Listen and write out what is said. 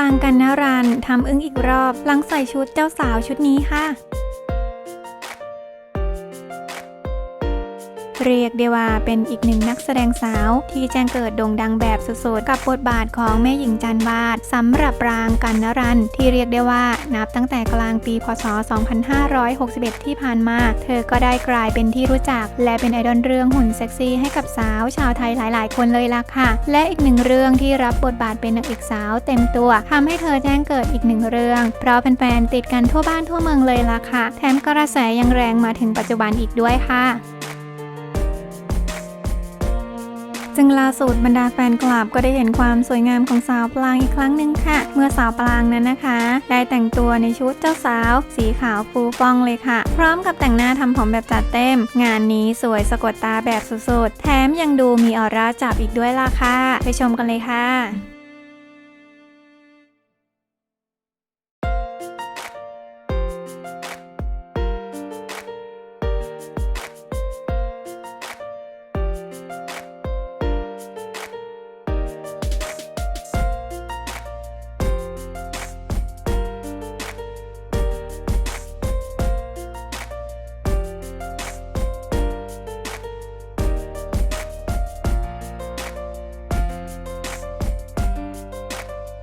ปางกันนารันทำอึ้งอีกรอบ หลังใส่ชุดเจ้าสาวชุดนี้ค่ะ เรียกได้ว่าเป็นอีกหนึ่งนักแสดงสาว ที่แจ้งเกิดโด่งดังแบบสุดๆกับบทบาทของแม่หญิงจันวาดสำหรับปรางกันนรัน ที่เรียกได้ว่านับตั้งแต่กลางปีพศ 2561 ที่ผ่านมา เธอก็ได้กลายเป็นที่รู้จัก และเป็นไอดอลเรื่องหุ่นเซ็กซี่ให้กับสาวชาวไทยหลาย ๆ คนเลยล่ะค่ะ และอีกหนึ่งเรื่องที่รับบทบาทเป็นนางเอกสาวเต็มตัวทำให้เธอแจ้งเกิดอีกหนึ่งเรื่อง เพราะแฟนๆติดกันทั่วบ้านทั่วเมืองเลยล่ะค่ะ แถมกระแสยังแรงมาถึงปัจจุบันอีกด้วยค่ะ จึงล่าสุดบรรดาแฟนคลับก็ได้เห็นความสวยงามของสาวปลางอีกครั้งหนึ่งค่ะ เมื่อสาวปลางนั้นนะคะ ได้แต่งตัวในชุดเจ้าสาว สีขาวฟูฟ่องเลยค่ะ พร้อมกับแต่งหน้าทำผมแบบจัดเต็ม งานนี้สวยสะกดตาแบบสุดๆ แถมยังดูมีออร่าจับอีกด้วยล่ะค่ะ ไปชมกันเลยค่ะ